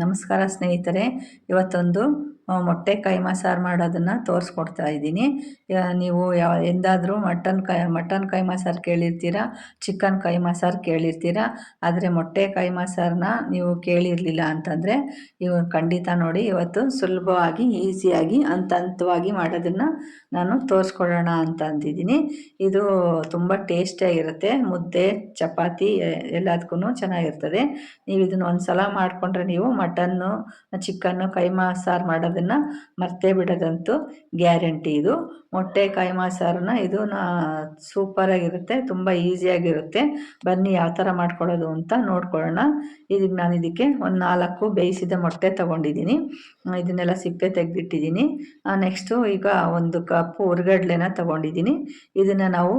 ನಮಸ್ಕಾರ ಸ್ನೇಹಿತರೆ, ಇವತ್ತೊಂದು ಮೊಟ್ಟೆ ಕೈಮಾ ಸಾರು ಮಾಡೋದನ್ನು ತೋರಿಸ್ಕೊಡ್ತಾ ಇದ್ದೀನಿ. ನೀವು ಯಾವ, ಎಂದಾದರೂ ಮಟನ್ ಕೈ ಮಟನ್ ಕೈಮಾ ಸಾರು ಕೇಳಿರ್ತೀರ? ಚಿಕನ್ ಕೈಮಾ ಸಾರು ಕೇಳಿರ್ತೀರ? ಆದರೆ ಮೊಟ್ಟೆ ಕೈಮಾ ಸಾರನ್ನ ನೀವು ಕೇಳಿರಲಿಲ್ಲ ಅಂತಂದರೆ, ಇವ ಖಂಡಿತ ನೋಡಿ, ಇವತ್ತು ಸುಲಭವಾಗಿ, ಈಸಿಯಾಗಿ ಹಂತ ಹಂತವಾಗಿ ಮಾಡೋದನ್ನು ನಾನು ತೋರಿಸ್ಕೊಡೋಣ ಅಂತ ಅಂದಿದ್ದೀನಿ. ಇದು ತುಂಬ ಟೇಸ್ಟಿಯಾಗಿರುತ್ತೆ ಮುದ್ದೆ, ಚಪಾತಿ ಎಲ್ಲದಕ್ಕೂ ಚೆನ್ನಾಗಿರ್ತದೆ. ನೀವು ಇದನ್ನು ಒಂದು ಸಲ ಮಾಡಿಕೊಂಡ್ರೆ ನೀವು ಮಟನ್ನು ಚಿಕನ್ನು ಕೈಮಾ ಸಾರು ಮಾಡೋದನ್ನು ಮರ್ತೇ ಬಿಡೋದಂತೂ ಗ್ಯಾರಂಟಿ ಇದು. ಮೊಟ್ಟೆ ಕೈಮಾ ಸಾರನ್ನ ಇದು ಸೂಪರಾಗಿರುತ್ತೆ ತುಂಬ ಈಸಿಯಾಗಿರುತ್ತೆ ಬನ್ನಿ ಯಾವ ಥರ ಮಾಡ್ಕೊಳ್ಳೋದು ಅಂತ ನೋಡ್ಕೊಳ್ಳೋಣ. ಇದಕ್ಕೆ ನಾನು ಇದಕ್ಕೆ ಒಂದು ನಾಲ್ಕು ಬೇಯಿಸಿದ ಮೊಟ್ಟೆ ತಗೊಂಡಿದ್ದೀನಿ. ಇದನ್ನೆಲ್ಲ ಸಿಪ್ಪೆ ತೆಗೆದಿಟ್ಟಿದ್ದೀನಿ. ನೆಕ್ಸ್ಟು ಈಗ ಒಂದು ಕಪ್ಪು ಹುರ್ಗಡ್ಲೆನ ತಗೊಂಡಿದ್ದೀನಿ. ಇದನ್ನು ನಾವು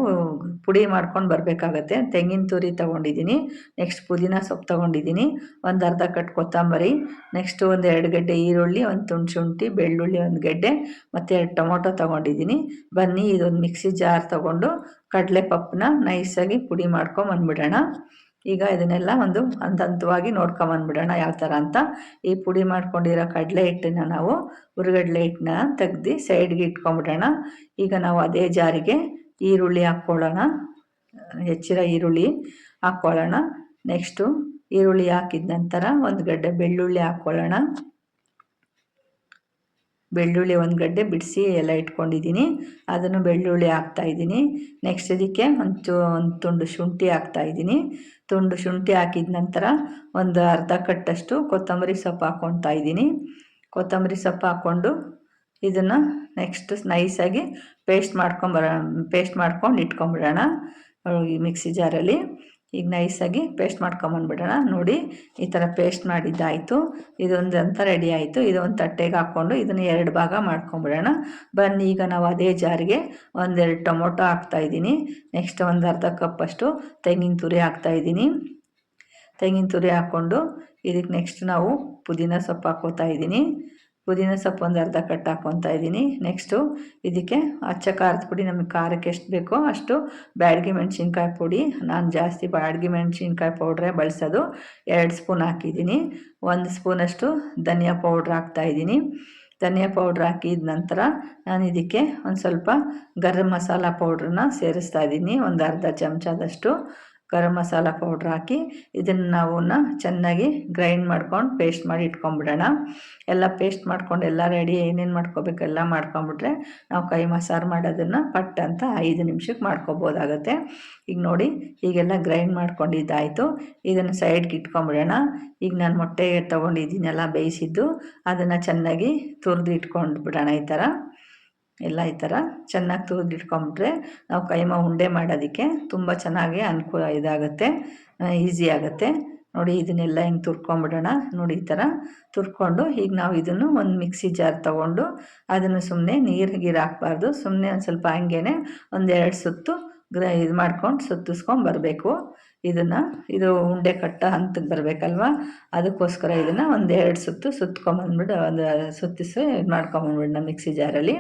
ಪುಡಿ ಮಾಡ್ಕೊಂಡು ಬರಬೇಕಾಗತ್ತೆ. ತೆಂಗಿನ ತುರಿ ತಗೊಂಡಿದ್ದೀನಿ. ನೆಕ್ಸ್ಟ್ ಪುದೀನ ಸೊಪ್ಪು ತಗೊಂಡಿದ್ದೀನಿ. ಒಂದು ಅರ್ಧ ಕಟ್ ಕೊತ್ತಂಬರಿ ನೆಕ್ಸ್ಟು ಒಂದು ಎರಡು ಗಡ್ಡೆ ಈರುಳ್ಳಿ, ಒಂದು ತುಂಡು ಶುಂಠಿ ಬೆಳ್ಳುಳ್ಳಿ, ಒಂದು ಗಡ್ಡೆ, ಮತ್ತು ಎರಡು ಟೊಮೊಟೊ ತೊಗೊಂಡಿದ್ದೀನಿ. ಬನ್ನಿ, ಇದೊಂದು ಮಿಕ್ಸಿ ಜಾರ್ ತಗೊಂಡು ಕಡಲೆ ಪಪ್ಪನ ನೈಸಾಗಿ ಪುಡಿ ಮಾಡ್ಕೊಂಬಂದ್ಬಿಡೋಣ ಈಗ ಇದನ್ನೆಲ್ಲ ಒಂದು ಹಂತ ಹಂತವಾಗಿ ನೋಡ್ಕೊಂಬಂದ್ಬಿಡೋಣ ಯಾವ ಥರ ಅಂತ. ಈ ಪುಡಿ ಮಾಡ್ಕೊಂಡಿರೋ ಕಡಲೆ ಹಿಟ್ಟನ್ನ ನಾವು ಹುರುಗಡ್ಲೆ ಹಿಟ್ಟನ್ನ ತೆಗ್ದು ಸೈಡ್ಗೆ ಇಟ್ಕೊಂಬಿಡೋಣ ಈಗ ನಾವು ಅದೇ ಜಾರಿಗೆ ಈರುಳ್ಳಿ ಹಾಕ್ಕೊಳ್ಳೋಣ. ಹೆಚ್ಚಿರೋ ಈರುಳ್ಳಿ ಹಾಕ್ಕೊಳ್ಳೋಣ. ನೆಕ್ಸ್ಟು ಈರುಳ್ಳಿ ಹಾಕಿದ ನಂತರ ಒಂದು ಗಡ್ಡೆ ಬೆಳ್ಳುಳ್ಳಿ ಹಾಕ್ಕೊಳ್ಳೋಣ. ಬೆಳ್ಳುಳ್ಳಿ ಒಂದು ಗಡ್ಡೆ ಬಿಡಿಸಿ ಎಲ್ಲ ಇಟ್ಕೊಂಡಿದ್ದೀನಿ. ಅದನ್ನು ಬೆಳ್ಳುಳ್ಳಿ ಹಾಕ್ತಾಯಿದ್ದೀನಿ ನೆಕ್ಸ್ಟ್ ಇದಕ್ಕೆ ಒಂದು ಒಂದು ತುಂಡು ಶುಂಠಿ ಹಾಕ್ತಾಯಿದ್ದೀನಿ ತುಂಡು ಶುಂಠಿ ಹಾಕಿದ ನಂತರ ಒಂದು ಅರ್ಧ ಕಟ್ಟಷ್ಟು ಕೊತ್ತಂಬರಿ ಸೊಪ್ಪು ಹಾಕ್ಕೊತಾ ಇದ್ದೀನಿ. ಕೊತ್ತಂಬರಿ ಸೊಪ್ಪು ಹಾಕ್ಕೊಂಡು ಇದನ್ನು ನೆಕ್ಸ್ಟ್ ನೈಸಾಗಿ ಪೇಸ್ಟ್ ಮಾಡ್ಕೊಂಬರ ಪೇಸ್ಟ್ ಮಾಡ್ಕೊಂಡು ಇಟ್ಕೊಂಬಿಡೋಣ. ಈ ಮಿಕ್ಸಿ ಜಾರಲ್ಲಿ. ಈಗ ನೈಸಾಗಿ ಪೇಸ್ಟ್ ಮಾಡ್ಕೊಂಬಂದ್ಬಿಡೋಣ ನೋಡಿ, ಈ ಥರ ಪೇಸ್ಟ್ ಮಾಡಿದ್ದಾಯಿತು. ಇದೊಂದು ಅಂತ ರೆಡಿ ಆಯಿತು. ಇದೊಂದು ತಟ್ಟೆಗೆ ಹಾಕ್ಕೊಂಡು ಇದನ್ನು ಎರಡು ಭಾಗ ಮಾಡ್ಕೊಂಬಿಡೋಣ ಬನ್ನಿ, ಈಗ ನಾವು ಅದೇ ಜಾರಿಗೆ ಒಂದೆರಡು ಟೊಮೊಟೊ ಹಾಕ್ತಾಯಿದ್ದೀನಿ ನೆಕ್ಸ್ಟ್ ಒಂದು ಅರ್ಧ ಕಪ್ಪಷ್ಟು ತೆಂಗಿನ ತುರಿ ಹಾಕ್ತಾಯಿದ್ದೀನಿ ತೆಂಗಿನ ತುರಿ ಹಾಕ್ಕೊಂಡು ಇದಕ್ಕೆ ನೆಕ್ಸ್ಟ್ ನಾವು ಪುದೀನ ಸೊಪ್ಪು ಇದ್ದೀನಿ. ಪುದೀನ ಸೊಪ್ಪು ಒಂದು ಅರ್ಧ ಕಟ್ ಹಾಕ್ಕೊತಾ ಇದ್ದೀನಿ. ನೆಕ್ಸ್ಟು ಇದಕ್ಕೆ ಅಚ್ಚ ಖಾರದ ಪುಡಿ, ನಮಗೆ ಖಾರಕ್ಕೆ ಎಷ್ಟು ಬೇಕೋ ಅಷ್ಟು ಬ್ಯಾಡಗಿ ಮೆಣಸಿನ್ಕಾಯಿ ಪುಡಿ. ನಾನು ಜಾಸ್ತಿ ಬ್ಯಾಡಗಿ ಮೆಣಸಿನ್ಕಾಯಿ ಪೌಡ್ರೇ ಬಳಸೋದು. ಎರಡು ಸ್ಪೂನ್ ಹಾಕಿದ್ದೀನಿ. ಒಂದು ಸ್ಪೂನಷ್ಟು ಧನಿಯಾ ಪೌಡ್ರ್ ಹಾಕ್ತಾಯಿದ್ದೀನಿ ಧನಿಯಾ ಪೌಡ್ರ್ ಹಾಕಿದ ನಂತರ ನಾನು ಇದಕ್ಕೆ ಒಂದು ಸ್ವಲ್ಪ ಗರಂ ಮಸಾಲ ಪೌಡ್ರನ್ನ ಸೇರಿಸ್ತಾ ಇದ್ದೀನಿ. ಒಂದು ಅರ್ಧ ಚಮಚದಷ್ಟು ಗರಂ ಮಸಾಲ ಪೌಡ್ರ್ ಹಾಕಿ ಇದನ್ನು ನಾವು ಚೆನ್ನಾಗಿ ಗ್ರೈಂಡ್ ಮಾಡ್ಕೊಂಡು ಪೇಸ್ಟ್ ಮಾಡಿ ಇಟ್ಕೊಂಡ್ಬಿಡೋಣ ಎಲ್ಲ ಪೇಸ್ಟ್ ಮಾಡ್ಕೊಂಡು ಎಲ್ಲ ರೆಡಿ ಏನೇನು ಮಾಡ್ಕೋಬೇಕು ಎಲ್ಲ ಮಾಡ್ಕೊಂಬಿಟ್ರೆ ನಾವು ಕೈ ಮಸಾರು ಮಾಡೋದನ್ನು ಪಟ್ ಅಂತ ಐದು ನಿಮಿಷಕ್ಕೆ ಮಾಡ್ಕೊಬೋದಾಗತ್ತೆ. ಈಗ ನೋಡಿ ಈಗೆಲ್ಲ ಗ್ರೈಂಡ್ ಮಾಡ್ಕೊಂಡಿದ್ದಾಯಿತು. ಇದನ್ನು ಸೈಡ್ಗೆ ಇಟ್ಕೊಂಬಿಡೋಣ. ಈಗ ನಾನು ಮೊಟ್ಟೆ ತೊಗೊಂಡಿದ್ದೀನಲ್ಲ ಬೇಯಿಸಿದ್ದು, ಅದನ್ನು ಚೆನ್ನಾಗಿ ತುರಿದು ಇಟ್ಕೊಂಡು ಬಿಡೋಣ ಈ ಥರ ಎಲ್ಲ ಈ ಥರ ಚೆನ್ನಾಗಿ ತುರಿದು ಇಟ್ಕೊಂಬಿಟ್ರೆ ನಾವು ಕೈಮಾ ಉಂಡೆ ಮಾಡೋದಕ್ಕೆ ತುಂಬ ಚೆನ್ನಾಗಿ ಅನುಕೂಲ ಇದಾಗುತ್ತೆ ಈಸಿ ಆಗುತ್ತೆ. ನೋಡಿ ಇದನ್ನೆಲ್ಲ ಹಿಂಗೆ ತುರ್ಕೊಂಬಿಡೋಣ. ನೋಡಿ ಈ ಥರ ತುರ್ಕೊಂಡು ಈಗ ನಾವು ಇದನ್ನು ಒಂದು ಮಿಕ್ಸಿ ಜಾರ್ ತೊಗೊಂಡು ಅದನ್ನು ಸುಮ್ಮನೆ ನೀರು ಗೀರು ಹಾಕ್ಬಾರ್ದು. ಸುಮ್ಮನೆ ಒಂದು ಸ್ವಲ್ಪ ಹಂಗೇ ಒಂದೆರಡು ಸುತ್ತು ಗ್ರ ಇದು ಮಾಡ್ಕೊಂಡು ಸುತ್ತಿಸ್ಕೊಂಡು ಬರಬೇಕು. ಇದನ್ನು ಇದು ಉಂಡೆ ಕಟ್ಟ ಹಂತಕ್ಕೆ ಬರಬೇಕಲ್ವ? ಅದಕ್ಕೋಸ್ಕರ ಇದನ್ನು ಒಂದು ಎರಡು ಸುತ್ತು ಸುತ್ಕೊಂಬಂದ್ಬಿಟ್ಟು ಒಂದು ಸುತ್ತಿಸಿ ಮಾಡ್ಕೊಂಬಂದ್ಬಿಡೋಣ ಮಿಕ್ಸಿ ಜಾರಲ್ಲಿ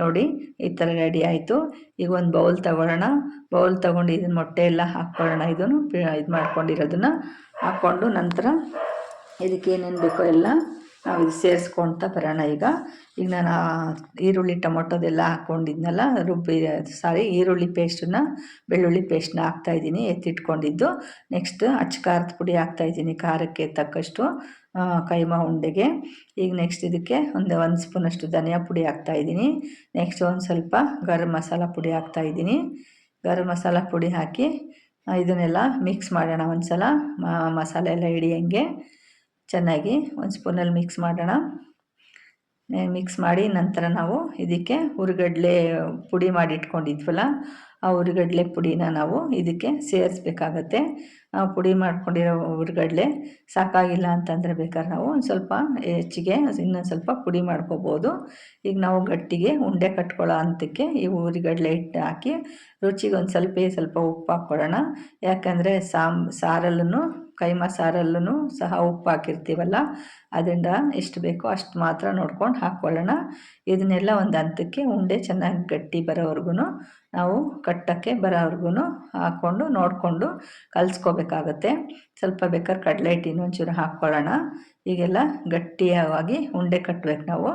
ನೋಡಿ, ಈ ಥರ ರೆಡಿ ಆಯಿತು. ಈಗ ಒಂದು ಬೌಲ್ ತಗೊಳ್ಳೋಣ. ಬೌಲ್ ತೊಗೊಂಡು ಇದನ್ನ ಮೊಟ್ಟೆ ಎಲ್ಲ ಹಾಕ್ಕೊಳ್ಳೋಣ. ಇದನ್ನು ಇದು ಮಾಡ್ಕೊಂಡಿರೋದನ್ನು ಹಾಕ್ಕೊಂಡು ನಂತರ ಇದಕ್ಕೆ ಏನೇನು ಬೇಕೋ ಎಲ್ಲ ನಾವು ಇದು ಸೇರಿಸ್ಕೊಳ್ತಾ ಬರೋಣ ಈಗ. ಈಗ ನಾನು ಈರುಳ್ಳಿ ಟೊಮೊಟೊದೆಲ್ಲ ಹಾಕ್ಕೊಂಡಿದ್ನಲ್ಲ, ರುಬ್ಬಿ ಸಾರಿ ಈರುಳ್ಳಿ ಪೇಸ್ಟನ್ನ ಬೆಳ್ಳುಳ್ಳಿ ಪೇಸ್ಟನ್ನ ಹಾಕ್ತಾಯಿದ್ದೀನಿ ಎತ್ತಿಟ್ಕೊಂಡಿದ್ದು. ನೆಕ್ಸ್ಟ್ ಅಚ್ಚ ಖಾರದ ಪುಡಿ ಹಾಕ್ತಾಯಿದ್ದೀನಿ ಖಾರಕ್ಕೆ ತಕ್ಕಷ್ಟು ಕೈಮಾ ಉಂಡೆಗೆ. ಈಗ ನೆಕ್ಸ್ಟ್ ಇದಕ್ಕೆ ಒಂದು ಒಂದು ಸ್ಪೂನಷ್ಟು ಧನಿಯಾ ಪುಡಿ ಹಾಕ್ತಾಯಿದ್ದೀನಿ ನೆಕ್ಸ್ಟ್ ಒಂದು ಸ್ವಲ್ಪ ಗರಂ ಮಸಾಲ ಪುಡಿ ಹಾಕ್ತಾಯಿದ್ದೀನಿ ಗರಂ ಮಸಾಲ ಪುಡಿ ಹಾಕಿ, ಇದನ್ನೆಲ್ಲ ಮಿಕ್ಸ್ ಮಾಡೋಣ ಒಂದು ಸಲ ಮಸಾಲೆ ಎಲ್ಲ ಹಿಡಿಯಂಗೆ. ಚೆನ್ನಾಗಿ ಒಂದು ಸ್ಪೂನಲ್ಲಿ ಮಿಕ್ಸ್ ಮಾಡೋಣ. ಮಿಕ್ಸ್ ಮಾಡಿ ನಂತರ ನಾವು ಇದಕ್ಕೆ ಹುರಿಗಡ್ಲೆ ಪುಡಿ ಮಾಡಿ ಇಟ್ಕೊಂಡಿದ್ವಲ್ಲ ಆ ಹುರಿಗಡ್ಲೆ ಪುಡಿನ ನಾವು ಇದಕ್ಕೆ ಸೇರಿಸ್ಬೇಕಾಗತ್ತೆ. ನಾವು ಪುಡಿ ಮಾಡ್ಕೊಂಡಿರೋ ಹುರಿಗಡ್ಲೆ ಸಾಕಾಗಿಲ್ಲ ಅಂತಂದರೆ ಬೇಕಾದ್ರೆ ನಾವು ಒಂದು ಸ್ವಲ್ಪ ಹೆಚ್ಚಿಗೆ ಇನ್ನೊಂದು ಸ್ವಲ್ಪ ಪುಡಿ ಮಾಡ್ಕೋಬೋದು. ಈಗ ನಾವು ಗಟ್ಟಿಗೆ ಉಂಡೆ ಕಟ್ಕೊಳ್ಳೋ ಹಂತಕ್ಕೆ ಈ ಹುರಿಗಡ್ಲೆ ಹಿಟ್ಟು ಹಾಕಿ ರುಚಿಗೆ ಒಂದು ಸ್ವಲ್ಪ ಸ್ವಲ್ಪ ಉಪ್ಪು ಹಾಕ್ಕೊಳ್ಳೋಣ. ಯಾಕಂದರೆ ಸಾಮ್ ಸಾರಲ್ಲೂ ಕೈಮಾ ಸಾರಲ್ಲೂ ಸಹ ಉಪ್ಪು ಹಾಕಿರ್ತೀವಲ್ಲ ಅದರಿಂದ ಎಷ್ಟು ಬೇಕೋ ಅಷ್ಟು ಮಾತ್ರ ನೋಡ್ಕೊಂಡು ಹಾಕ್ಕೊಳ್ಳೋಣ ಇದನ್ನೆಲ್ಲ ಒಂದು ಹಂತಕ್ಕೆ ಉಂಡೆ ಚೆನ್ನಾಗಿ ಗಟ್ಟಿ ಬರೋವರೆಗೂ ನಾವು ಕಟ್ಟಕ್ಕೆ ಬರೋವರೆಗೂ ಹಾಕ್ಕೊಂಡು ನೋಡಿಕೊಂಡು ಕಲಿಸ್ಕೋಬೇಕಾಗತ್ತೆ. ಸ್ವಲ್ಪ ಬೇಕಾದ್ರೆ ಕಡಲೆ ಹಿಟ್ಟು ಒಂಚೂರು ಹಾಕ್ಕೊಳ್ಳೋಣ ಈಗೆಲ್ಲ ಗಟ್ಟಿಯಾಗಿ ಉಂಡೆ ಕಟ್ಟಬೇಕು ನಾವು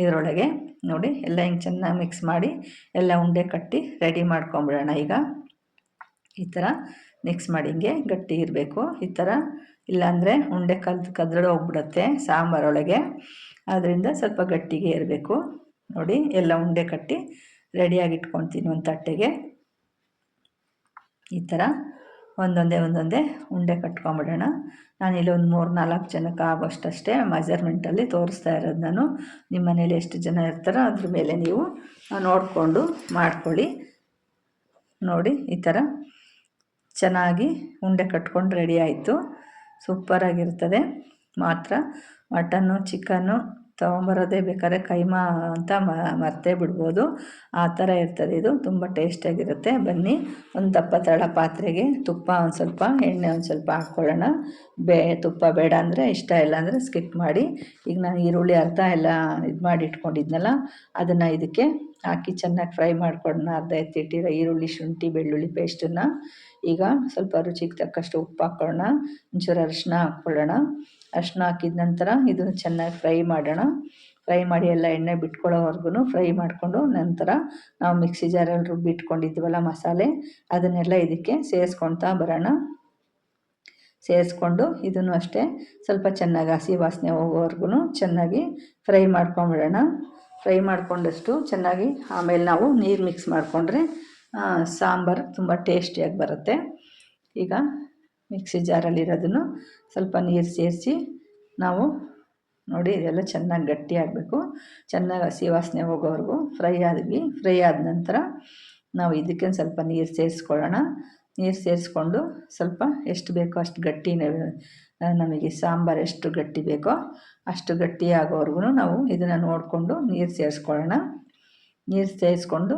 ಇದರೊಳಗೆ. ನೋಡಿ, ಎಲ್ಲ ಹಿಂಗೆ ಚೆನ್ನಾಗಿ ಮಿಕ್ಸ್ ಮಾಡಿ ಎಲ್ಲ ಉಂಡೆ ಕಟ್ಟಿ ರೆಡಿ ಮಾಡ್ಕೊಂಬಿಡೋಣ ಈಗ. ಈ ಥರ ಮಿಕ್ಸ್ ಮಾಡಿ ಹಿಂಗೆ ಗಟ್ಟಿ ಇರಬೇಕು, ಈ ಥರ. ಇಲ್ಲಾಂದರೆ ಉಂಡೆ ಕಲ್ತು ಕದ್ರಡೆ ಹೋಗ್ಬಿಡುತ್ತೆ ಸಾಂಬಾರೊಳಗೆ ಆದ್ದರಿಂದ ಸ್ವಲ್ಪ ಗಟ್ಟಿಗೆ ಇರಬೇಕು. ನೋಡಿ, ಎಲ್ಲ ಉಂಡೆ ಕಟ್ಟಿ ರೆಡಿಯಾಗಿ ಇಟ್ಕೊತೀನಿ ಒಂದು ತಟ್ಟೆಗೆ. ಈ ಥರ ಒಂದೊಂದೇ ಒಂದೊಂದೇ ಉಂಡೆ ಕಟ್ಕೊಂಬಿಡೋಣ. ಇಲ್ಲಿ ಒಂದು ಮೂರು ನಾಲ್ಕು ಜನಕ್ಕೆ ಆಗೋಷ್ಟಷ್ಟೇ ಮೆಜರ್ಮೆಂಟಲ್ಲಿ ತೋರಿಸ್ತಾ ಇರೋದು ನಾನು. ನಿಮ್ಮ ಮನೇಲಿ ಎಷ್ಟು ಜನ ಇರ್ತಾರೋ ಅದ್ರ ಮೇಲೆ ನೀವು ನೋಡಿಕೊಂಡು ಮಾಡ್ಕೊಳ್ಳಿ. ನೋಡಿ, ಈ ಥರ. ಚೆನ್ನಾಗಿ ಉಂಡೆ ಕಟ್ಕೊಂಡು ರೆಡಿ ಆಯಿತು. ಸೂಪರಾಗಿರ್ತದೆ. ಮಾತ್ರ ಮಟನ್ನು ಚಿಕನ್ನು ತೊಗೊಂಬರೋದೇ ಬೇಕಾದ್ರೆ ಕೈಮಾ ಅಂತ ಮರ್ತೇ ಬಿಡ್ಬೋದು. ಆ ಥರ ಇರ್ತದೆ ಇದು. ತುಂಬ ಟೇಸ್ಟಿಯಾಗಿರುತ್ತೆ ಬನ್ನಿ. ಒಂದು ದಪ್ಪ, ತಳ ಪಾತ್ರೆಗೆ ತುಪ್ಪ ಒಂದು ಸ್ವಲ್ಪ, ಎಣ್ಣೆ ಒಂದು ಸ್ವಲ್ಪ ಹಾಕ್ಕೊಳ್ಳೋಣ ಬೇ, ತುಪ್ಪ ಬೇಡ ಅಂದರೆ ಇಷ್ಟ ಇಲ್ಲ ಅಂದರೆ ಸ್ಕಿಪ್ ಮಾಡಿ. ಈಗ ನಾನು ಈರುಳ್ಳಿ, ಅರ್ಧ ಎಲ್ಲ ಇದು ಮಾಡಿ ಇಟ್ಕೊಂಡಿದ್ನಲ್ಲ, ಅದನ್ನು ಇದಕ್ಕೆ ಹಾಕಿ ಚೆನ್ನಾಗಿ ಫ್ರೈ ಮಾಡ್ಕೊಂಡು ಅರ್ಧ ಎತ್ತಿಟ್ಟಿರೋ ಈರುಳ್ಳಿ, ಶುಂಠಿ, ಬೆಳ್ಳುಳ್ಳಿ ಪೇಸ್ಟನ್ನು ಈಗ ಸ್ವಲ್ಪ ರುಚಿಗೆ ತಕ್ಕಷ್ಟು ಉಪ್ಪು ಹಾಕ್ಕೊಳ್ಳೋಣ ಒಂಚೂರು ಅರಿಶಿನ ಹಾಕ್ಕೊಳ್ಳೋಣ. ಅರಿಶಿನ ಹಾಕಿದ ನಂತರ ಇದನ್ನು ಚೆನ್ನಾಗಿ ಫ್ರೈ ಮಾಡೋಣ. ಫ್ರೈ ಮಾಡಿ ಎಲ್ಲ ಎಣ್ಣೆ ಬಿಟ್ಕೊಳ್ಳೋವರೆಗೂ ಫ್ರೈ ಮಾಡಿಕೊಂಡು ನಂತರ ನಾವು ಮಿಕ್ಸಿ ಜಾರಲ್ಲಿ ರುಬ್ಬಿಟ್ಕೊಂಡಿದ್ವಲ್ಲ ಮಸಾಲೆ, ಅದನ್ನೆಲ್ಲ ಇದಕ್ಕೆ ಸೇರಿಸ್ಕೊಳ್ತಾ ಬರೋಣ. ಸೇರಿಸ್ಕೊಂಡು ಇದನ್ನು ಅಷ್ಟೇ ಸ್ವಲ್ಪ ಚೆನ್ನಾಗಿ ಹಸಿ ವಾಸನೆ ಹೋಗೋವರೆಗೂ ಚೆನ್ನಾಗಿ ಫ್ರೈ ಮಾಡ್ಕೊಂಬಿಡೋಣ. ಫ್ರೈ ಮಾಡಿಕೊಂಡಷ್ಟು ಚೆನ್ನಾಗಿ ಆಮೇಲೆ ನಾವು ನೀರು ಮಿಕ್ಸ್ ಮಾಡಿಕೊಂಡ್ರೆ ಸಾಂಬಾರು ತುಂಬ ಟೇಸ್ಟಿಯಾಗಿ ಬರುತ್ತೆ. ಈಗ ಮಿಕ್ಸಿ ಜಾರಲ್ಲಿರೋದನ್ನು ಸ್ವಲ್ಪ ನೀರು ಸೇರಿಸಿ ನಾವು ನೋಡಿ ಇದೆಲ್ಲ ಚೆನ್ನಾಗಿ ಗಟ್ಟಿ ಆಗಬೇಕು. ಚೆನ್ನಾಗಿ ಹಸಿ ವಾಸನೆ ಹೋಗೋವರೆಗೂ ಫ್ರೈ ಆದ್ವಿ. ಫ್ರೈ ಆದ ನಂತರ ನಾವು ಇದಕ್ಕೆ ಸ್ವಲ್ಪ ನೀರು ಸೇರಿಸ್ಕೊಳ್ಳೋಣ. ನೀರು ಸೇರಿಸ್ಕೊಂಡು ಸ್ವಲ್ಪ ಎಷ್ಟು ಬೇಕೋ ಅಷ್ಟು ಗಟ್ಟಿ ನಮಗೆ ಸಾಂಬಾರು ಎಷ್ಟು ಗಟ್ಟಿ ಬೇಕೋ ಅಷ್ಟು ಗಟ್ಟಿ ಆಗೋವರೆಗೂ ನಾವು ಇದನ್ನು ನೋಡಿಕೊಂಡು ನೀರು ಸೇರಿಸ್ಕೊಳ್ಳೋಣ. ನೀರು ಸೇರಿಸ್ಕೊಂಡು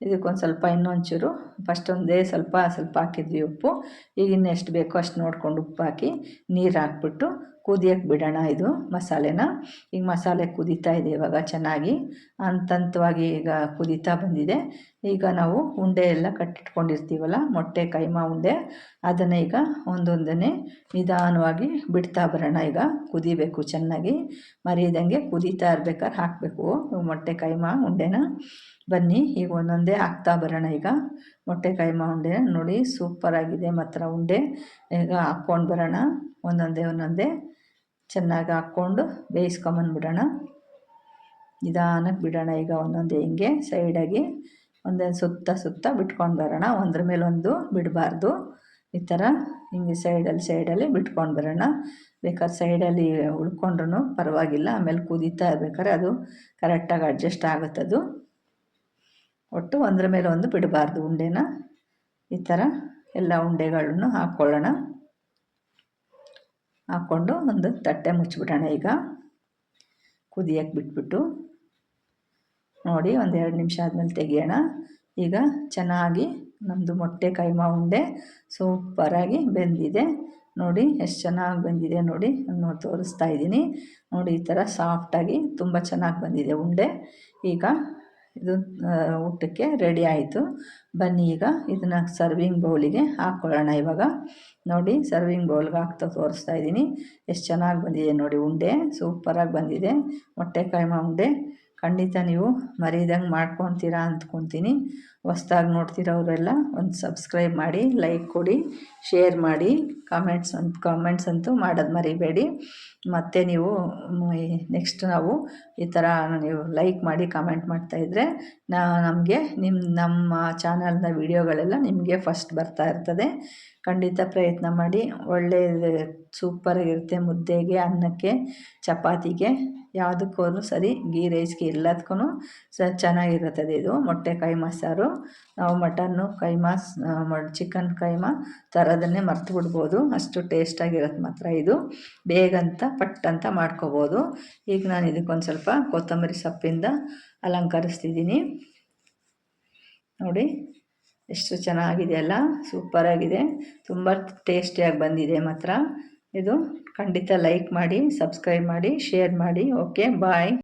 ಇದಕ್ಕೊಂದು ಸ್ವಲ್ಪ ಇನ್ನೊಂಚೂರು ಫಸ್ಟ್ ಒಂದೇ ಸ್ವಲ್ಪ ಸ್ವಲ್ಪ ಹಾಕಿದ್ವಿ ಉಪ್ಪು. ಈಗ ಇನ್ನೆಷ್ಟು ಬೇಕೋ ಅಷ್ಟು ನೋಡ್ಕೊಂಡು ಉಪ್ಪು ಹಾಕಿ ನೀರು ಹಾಕ್ಬಿಟ್ಟು ಕುದಿಯೋಕ್ಕೆ ಬಿಡೋಣ ಇದು ಮಸಾಲೆನ. ಈಗ ಮಸಾಲೆ ಕುದೀತಾ ಇದೆ ಇವಾಗ ಚೆನ್ನಾಗಿ. ಹಂತವಾಗಿ ಈಗ ಕುದೀತಾ ಬಂದಿದೆ. ಈಗ ನಾವು ಉಂಡೆ ಎಲ್ಲ ಕಟ್ಟಿಟ್ಕೊಂಡಿರ್ತೀವಲ್ಲ, ಮೊಟ್ಟೆ, ಕೈಮಾ ಉಂಡೆ, ಅದನ್ನು ಈಗ ಒಂದೊಂದನೇ ನಿಧಾನವಾಗಿ ಬಿಡ್ತಾ ಬರೋಣ. ಈಗ ಕುದಿಬೇಕು ಚೆನ್ನಾಗಿ. ಮರಿಯದಂಗೆ ಕುದೀತಾ ಇರ್ಬೇಕಾದ್ರೆ ಹಾಕಬೇಕು. ಮೊಟ್ಟೆ, ಕೈಮಾ ಉಂಡೆನ. ಬನ್ನಿ, ಈಗ ಒಂದೊಂದೇ ಹಾಕ್ತಾ ಬರೋಣ. ಈಗ ಮೊಟ್ಟೆ, ಕೈಮಾ ಉಂಡೆ ನೋಡಿ ಸೂಪರಾಗಿದೆ ಮಾತ್ರ ಉಂಡೆ ಈಗ ಹಾಕ್ಕೊಂಡು ಬರೋಣ. ಒಂದೊಂದೇ ಒಂದೊಂದೇ. ಚೆನ್ನಾಗಿ ಹಾಕ್ಕೊಂಡು ಬೇಯಿಸ್ಕೊಂಬಂದ್ಬಿಡೋಣ. ನಿಧಾನಕ್ಕೆ ಬಿಡೋಣ ಈಗ ಒಂದೊಂದು ಹೆಂಗೆ, ಸೈಡಾಗಿ ಒಂದೊಂದು ಸುತ್ತ ಸುತ್ತ ಬಿಟ್ಕೊಂಡು ಬರೋಣ. ಒಂದ್ರ ಮೇಲೆ ಒಂದು ಬಿಡಬಾರ್ದು. ಈ ಥರ ಹಿಂಗೆ ಸೈಡಲ್ಲಿ ಸೈಡಲ್ಲಿ ಬಿಟ್ಕೊಂಡು ಬರೋಣ. ಬೇಕಾದ್ರೆ ಸೈಡಲ್ಲಿ ಉಳ್ಕೊಂಡ್ರೂ ಪರವಾಗಿಲ್ಲ, ಆಮೇಲೆ ಕುದೀತಾ ಇರ್ಬೇಕಾದ್ರೆ ಅದು ಕರೆಕ್ಟಾಗಿ ಅಡ್ಜಸ್ಟ್ ಆಗುತ್ತದು ಒಟ್ಟು ಒಂದ್ರ ಮೇಲೆ ಒಂದು ಬಿಡಬಾರ್ದು ಉಂಡೆನ. ಈ ಥರ ಎಲ್ಲ ಉಂಡೆಗಳನ್ನು ಹಾಕ್ಕೊಳ್ಳೋಣ. ಹಾಕ್ಕೊಂಡು ಒಂದು ತಟ್ಟೆ ಮುಚ್ಚಿಬಿಡೋಣ ಈಗ. ಕುದಿಯಕ್ಕೆ ಬಿಟ್ಬಿಟ್ಟು. ನೋಡಿ ಒಂದು ಎರಡು ನಿಮಿಷ ಆದಮೇಲೆ ತೆಗಿಯೋಣ. ಈಗ ಚೆನ್ನಾಗಿ ನಮ್ಮದು ಮೊಟ್ಟೆ ಕೈಮಾ ಉಂಡೆ ಸೂಪರಾಗಿ ಬೆಂದಿದೆ. ನೋಡಿ, ಎಷ್ಟು ಚೆನ್ನಾಗಿ ಬಂದಿದೆ ನೋಡಿ. ನಾನು ತೋರಿಸ್ತಾ ಇದ್ದೀನಿ. ನೋಡಿ, ಈ ಥರ ಸಾಫ್ಟಾಗಿ ತುಂಬ ಚೆನ್ನಾಗಿ ಬಂದಿದೆ ಉಂಡೆ. ಈಗ ಇದು ಊಟಕ್ಕೆ ರೆಡಿ ಆಯಿತು. ಬನ್ನಿ ಈಗ ಇದನ್ನು ಸರ್ವಿಂಗ್ ಬೌಲಿಗೆ ಹಾಕ್ಕೊಳ್ಳೋಣ ಇವಾಗ. ನೋಡಿ ಸರ್ವಿಂಗ್ ಬೌಲ್ಗೆ ಹಾಕ್ತಾ ತೋರಿಸ್ತಾ ಇದ್ದೀನಿ. ಎಷ್ಟು ಚೆನ್ನಾಗಿ ಬಂದಿದೆ ನೋಡಿ ಉಂಡೆ. ಸೂಪರಾಗಿ ಬಂದಿದೆ. ಮೊಟ್ಟೆ ಕೈಮ ಉಂಡೆ. ಖಂಡಿತ ನೀವು ಮರೀದಂಗೆ ಮಾಡ್ಕೊತೀರಾ ಅಂದ್ಕೊತೀನಿ ಹೊಸ್ದಾಗಿ ನೋಡ್ತಿರೋರೆಲ್ಲ ಒಂದು ಸಬ್ಸ್ಕ್ರೈಬ್ ಮಾಡಿ ಲೈಕ್ ಕೊಡಿ ಶೇರ್ ಮಾಡಿ ಕಾಮೆಂಟ್ಸ್ ಅಂತ ಕಾಮೆಂಟ್ಸ್ ಅಂತೂ ಮಾಡೋದು ಮರಿಬೇಡಿ. ಮತ್ತು ನೀವು ನೆಕ್ಸ್ಟ್ ನಾವು ಈ ಥರ ನೀವು ಲೈಕ್ ಮಾಡಿ ಕಾಮೆಂಟ್ ಮಾಡ್ತಾಯಿದ್ರೆ ನಾ, ನಮಗೆ ನಿಮ್ಮ ನಮ್ಮ ಚಾನಲ್ನ ವೀಡಿಯೋಗಳೆಲ್ಲ ನಿಮಗೆ ಫಸ್ಟ್ ಬರ್ತಾ ಇರ್ತದೆ. ಖಂಡಿತ ಪ್ರಯತ್ನ ಮಾಡಿ. ಒಳ್ಳೆಯ ಸೂಪರಾಗಿರುತ್ತೆ ಮುದ್ದೆಗೆ, ಅನ್ನಕ್ಕೆ, ಚಪಾತಿಗೆ ಯಾವುದಕ್ಕೂ ಸರಿ, ಗೀ ರೈಸ್ಗೆ ಎಲ್ಲದಕ್ಕೂ ಸ, ಚೆನ್ನಾಗಿರುತ್ತದೆ ಇದು ಮೊಟ್ಟೆಕಾಯಿ ಮಸಾರು. ಸಾರು ನಾವು ಮಟನ್ನು ಕೈಮಾ ಚಿಕನ್ ಕೈಮಾ ಥರದನ್ನೇ ಮರ್ತು ಬಿಡ್ಬೋದು. ಅಷ್ಟು ಟೇಸ್ಟಾಗಿರೋದು ಮಾತ್ರ ಇದು. ಬೇಗಂತ ಪಟ್ಟಂತ ಮಾಡ್ಕೋಬೋದು. ಈಗ ನಾನು ಇದಕ್ಕೊಂದು ಸ್ವಲ್ಪ ಕೊತ್ತಂಬರಿ ಸೊಪ್ಪಿಂದ ಅಲಂಕರಿಸ್ತಿದ್ದೀನಿ. ನೋಡಿ, ಎಷ್ಟು ಚೆನ್ನಾಗಿದೆ ಅಲ್ಲ ಸೂಪರಾಗಿದೆ ತುಂಬ ಟೇಸ್ಟಿಯಾಗಿ ಬಂದಿದೆ ಮಾತ್ರ. ಇದು ಖಂಡಿತ ಲೈಕ್ ಮಾಡಿ ಸಬ್ಸ್ಕ್ರೈಬ್ ಮಾಡಿ ಶೇರ್ ಮಾಡಿ ಓಕೆ ಬಾಯ್